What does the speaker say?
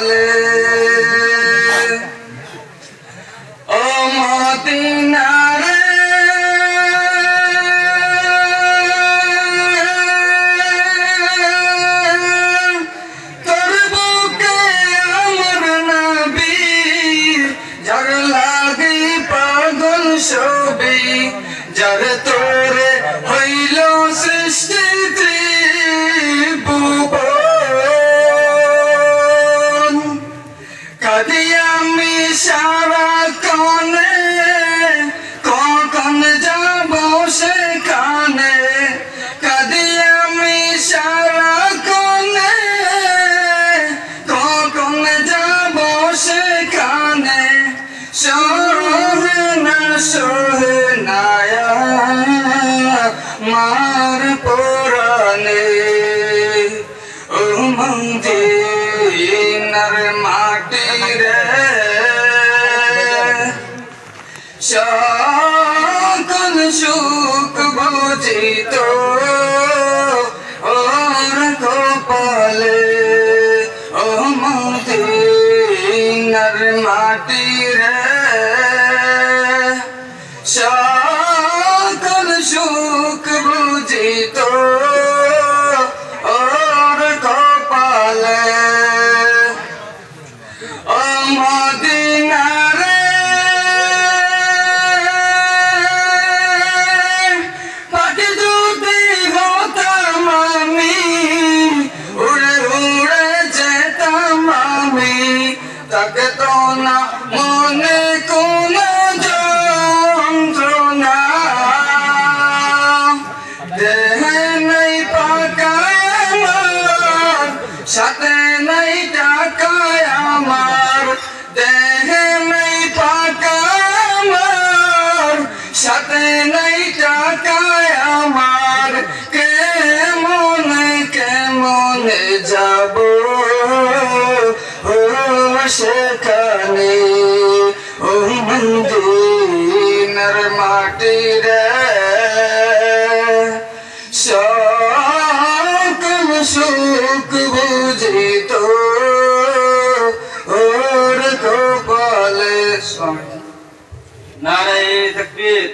কপালে ও মদিনারে তোর বুকে আমার নবী, যার লাগে পাগল ছবি, যার তোরে হইল সৃষ্টি না সহে নায়া মার পুরানে। ও মঞ্জিনার মাটি রে সকল সুখ বুঝিত ওর কপালে। ও মদিনার মাটি সকল সুখ বুঝিত ওর কপালে ও মদিনারে যদি হতাম আমি উড়ে উড়ে যেতাম আমি তাকে তো না মনে কোন সাথে নেই টাকায় আমার, দেহে নেই পাকা আমার। সাথে নেই টাকায় আমার, কেমন কেমন যাব? সেখানে ও মন্দির মাটি রে। সকল সুখ বুঝিত ওর কপালে নারায় তকবীর।